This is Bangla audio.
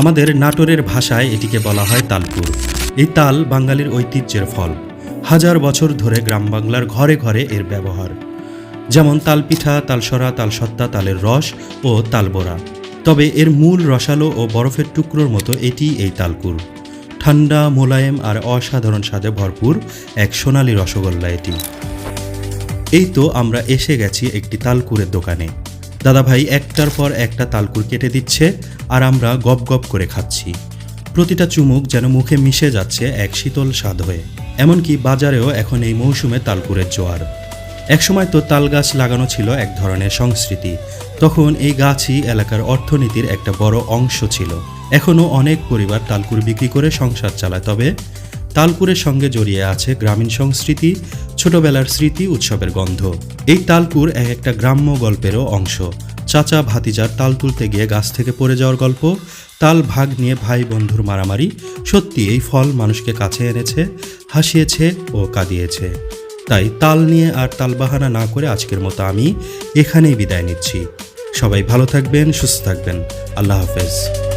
আমাদের নাটোরের ভাষায় এটিকে বলা হয় তালপুর। এই তাল বাঙালির ঐতিহ্যের ফল। হাজার বছর ধরে গ্রাম বাংলার ঘরে ঘরে এর ব্যবহার। যেমন তালপিঠা, তালসরা, তালসত্তা, তালের রস ও তালবোরা তবে এর মূল রসালো ও বরফের টুকরোর মতো এটি এই তালকুর ঠান্ডা, মোলায়েম আর অসাধারণ স্বাদে ভরপুর এক সোনালি রসগোল্লা এটি। এই তো আমরা এসে গেছি একটি তালকুরের দোকানে। দাদাভাই একটার পর একটা তালকুর কেটে দিচ্ছে আর আমরা গপ গপ করে খাচ্ছি। প্রতিটা চুমুক যেন মুখে মিশে যাচ্ছে এক শীতল স্বাদ হয়ে। এমনকি বাজারেও এখন এই মৌসুমে তালকুরের জোয়ার। একসময় তো তাল গাছ লাগানো ছিল এক ধরনের সংস্কৃতি। তখন এই গাছই এলাকার অর্থনীতির একটা বড় অংশ ছিল। এখনও অনেক পরিবার তালকুর বিক্রি করে সংসার চালায়, তবে তালকুরের সঙ্গে জড়িয়ে আছে গ্রামীণ সংস্কৃতি ছোটবেলার স্মৃতি উৎসবের গন্ধ। এই তালপুর এক একটা গ্রাম্য গল্পেরও অংশ। চাচা ভাতিজার তাল তুলতে গিয়ে গাছ থেকে পড়ে যাওয়ার গল্প, তাল ভাগ নিয়ে ভাই বন্ধুর মারামারি, সত্যি এই ফল মানুষকে কাছে এনেছে, হাসিয়েছে ও কাঁদিয়েছে। তাই তাল নিয়ে আর তালবাহানা না করে আজকের মতো আমি এখানেই বিদায় নিচ্ছি। সবাই ভালো থাকবেন, সুস্থ থাকবেন। আল্লাহ হাফেজ।